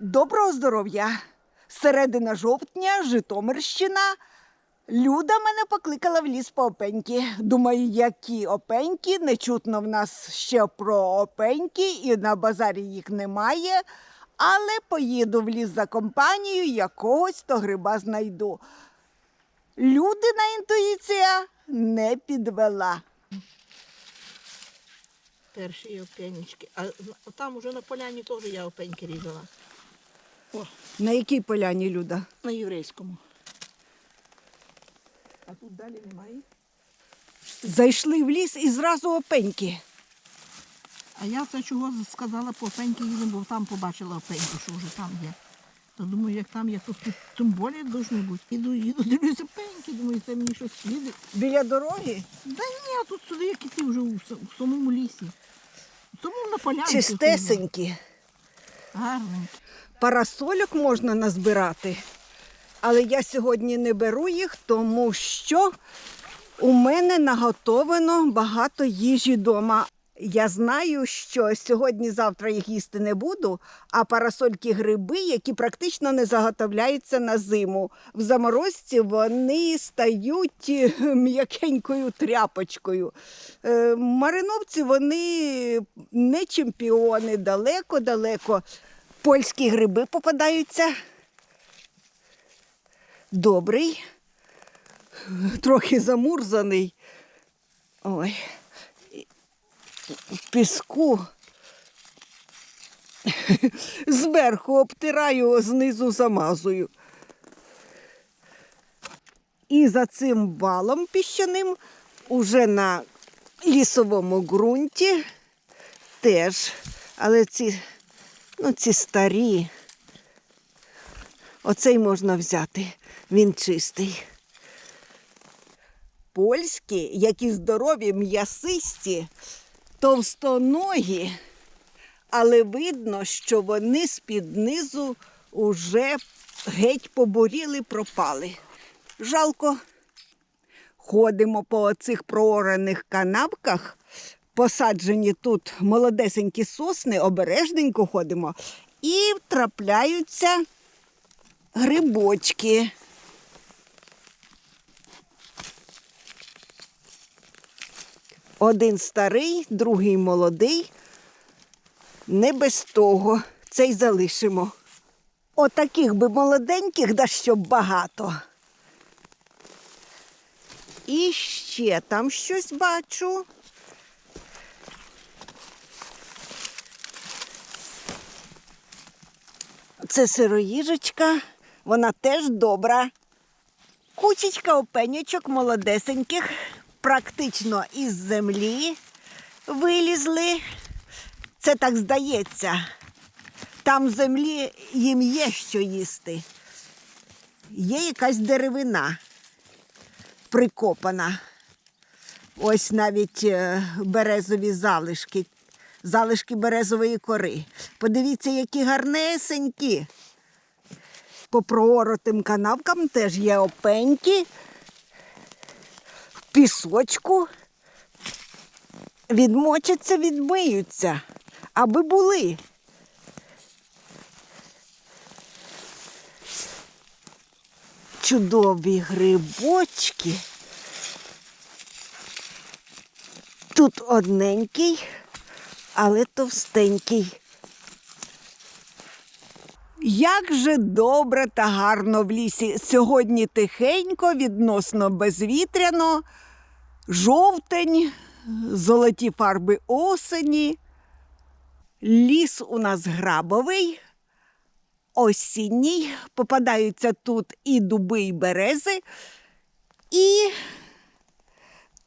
Доброго здоров'я! Середина жовтня, Житомирщина. Люда мене покликала в ліс по опеньки. Думаю, які опеньки, не чутно в нас ще про опеньки, і на базарі їх немає. Але поїду в ліс за компанією, якогось то гриба знайду. Людина інтуїція не підвела. Перші опенічки. А там уже на поляні теж я опеньки різала. О, На якій поляні Люда? на єврейському. А тут далі немає. Зайшли в ліс і зразу опеньки. А я це чого сказала по опеньки їдемо, бо там побачила опеньку, що вже там є. То думаю, як там є, то тут тим більше должно бути. Іду, їду, дивлюся опеньки, думаю, це мені щось слідить. Біля дороги Да ні, а тут сюди як іти вже у, с- у самому лісі. Самому на полянці. чистесенькі. Гарненькі. Парасольок можна назбирати, але я сьогодні не беру їх, тому що у мене наготовано багато їжі вдома. Я знаю, що сьогодні-завтра їх їсти не буду, а парасольки гриби, які практично не заготовляються на зиму. В заморозці вони стають е, м'якенькою тряпочкою. Е, Мариновці вони не чемпіони, далеко-далеко. Польські гриби попадаються. Добрий, трохи замурзаний. Ой. В піску. Зверху обтираю, знизу замазую. І за цим валом піщаним уже на лісовому ґрунті теж. Але ці, ну, ці старі. Оцей можна взяти, він чистий. Польські, які здорові, м'ясисті, товстоногі, але видно, що вони з-під низу уже геть побуріли, пропали. Жалко. Ходимо по оцих проораних канавках, посаджені тут молодесенькі сосни, обережненько ходимо, і трапляються грибочки. Один старий, другий молодий. Не без того. Цей залишимо. Отаких би молоденьких, да щоб багато. І ще там щось бачу. Це сироїжечка, вона теж добра. Кучечка опенючок молодесеньких, практично із землі вилізли. Це так здається. Там в землі їм є що їсти. Є якась деревина прикопана. Ось навіть е, березові залишки, залишки березової кори. Подивіться, які гарнесенькі. По прооротим канавкам теж є опеньки, в пісочку. Відмочаться, відмиються, аби були. Чудові грибочки. Тут одненький, але товстенький. Як же добре та гарно в лісі. Сьогодні тихенько, відносно безвітряно, жовтень, золоті фарби осені. Ліс у нас грабовий, осінній. Попадаються тут і дуби, і берези, і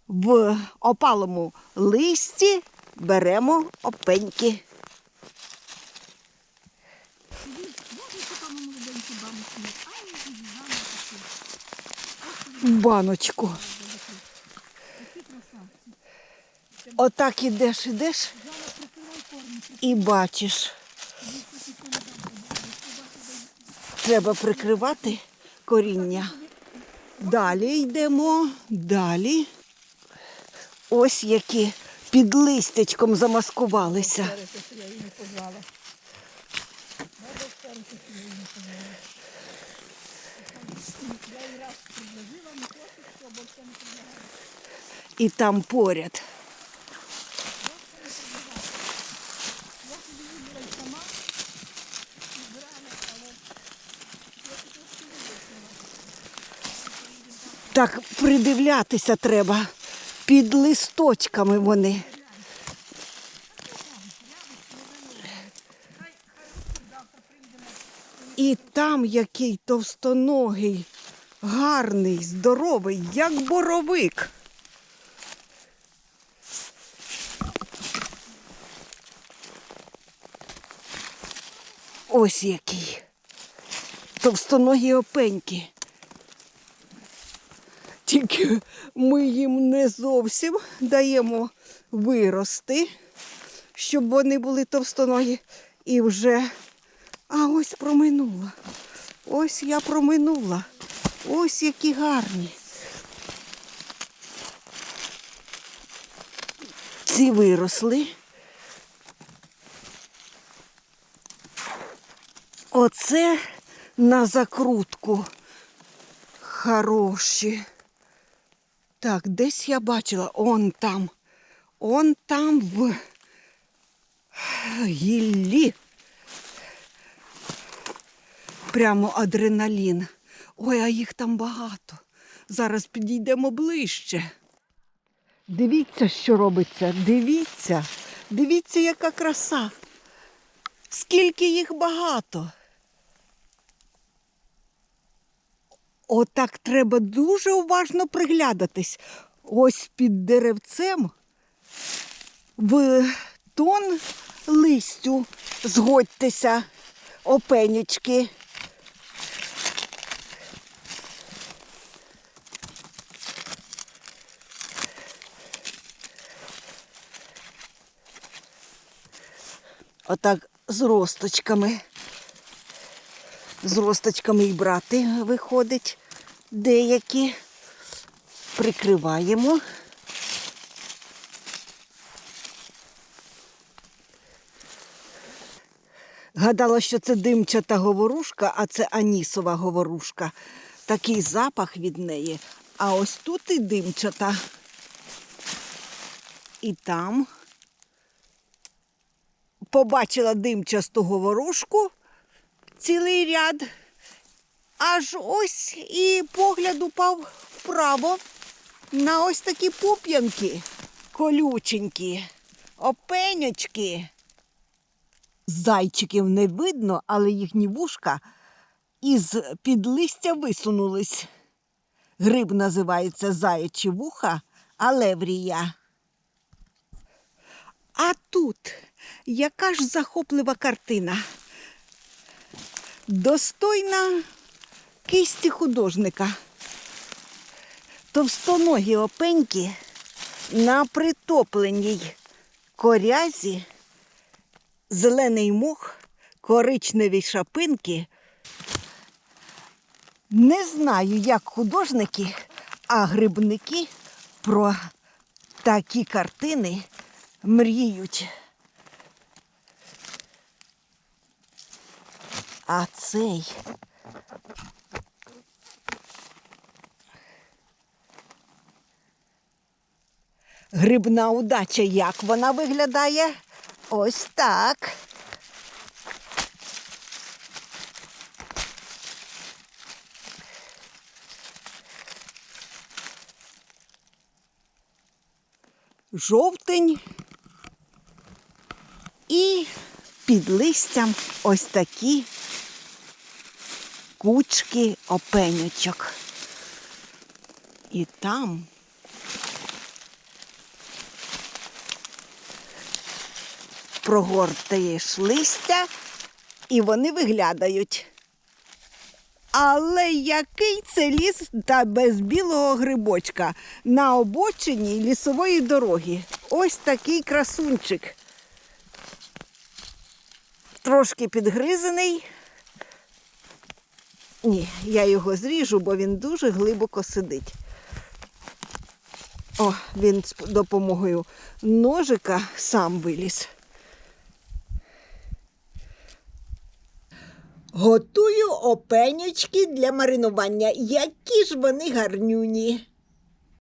в опалому листі беремо опеньки. Баночку. Отак ідеш, ідеш і бачиш. Треба прикривати коріння. Далі йдемо, далі. Ось які під листячком замаскувалися. І там поряд. Так придивлятися треба. Під листочками вони. І там який товстоногий, гарний, здоровий, як боровик. Ось який. Товстоногі опеньки. Тільки ми їм не зовсім даємо вирости, щоб вони були товстоногі. І вже. А ось проминула. Ось я проминула. Ось які гарні. Ці виросли. Оце на закрутку. Хороші. Так, десь я бачила, он там. Он там в гіллі. Прямо адреналін. Ой, а їх там багато. Зараз підійдемо ближче. Дивіться, що робиться. Дивіться. Дивіться, яка краса. Скільки їх багато. Отак треба дуже уважно приглядатись. Ось під деревцем в тон листю згодьтеся, опенючки. Отак з росточками. З росточками і брати виходить деякі. Прикриваємо. Гадала, що це димчата говорушка, а це анісова говорушка. Такий запах від неї. А ось тут і димчата. І там побачила димчасту говорушку, цілий ряд. Аж ось і погляд упав вправо на ось такі пуп'янки колюченькі, опенючки. Зайчиків не видно, але їхні вушка із під листя висунулись. Гриб називається заячі вуха алеврія. А тут яка ж захоплива картина. Достойна кисті художника. Товстоногі опеньки на притопленій корязі, зелений мох, коричневі шапинки. Не знаю, як художники, а грибники про такі картини мріють. А цей. Грибна удача, як вона виглядає? Ось так. Жовтень і під листям ось такі кучки опенючок. І там прогортаєш листя, і вони виглядають. Але який це ліс та без білого грибочка на обочині лісової дороги? Ось такий красунчик. Трошки підгризений. Ні, я його зріжу, бо він дуже глибоко сидить. О, він з допомогою ножика сам виліз. Готую опенючки для маринування. Які ж вони гарнюні.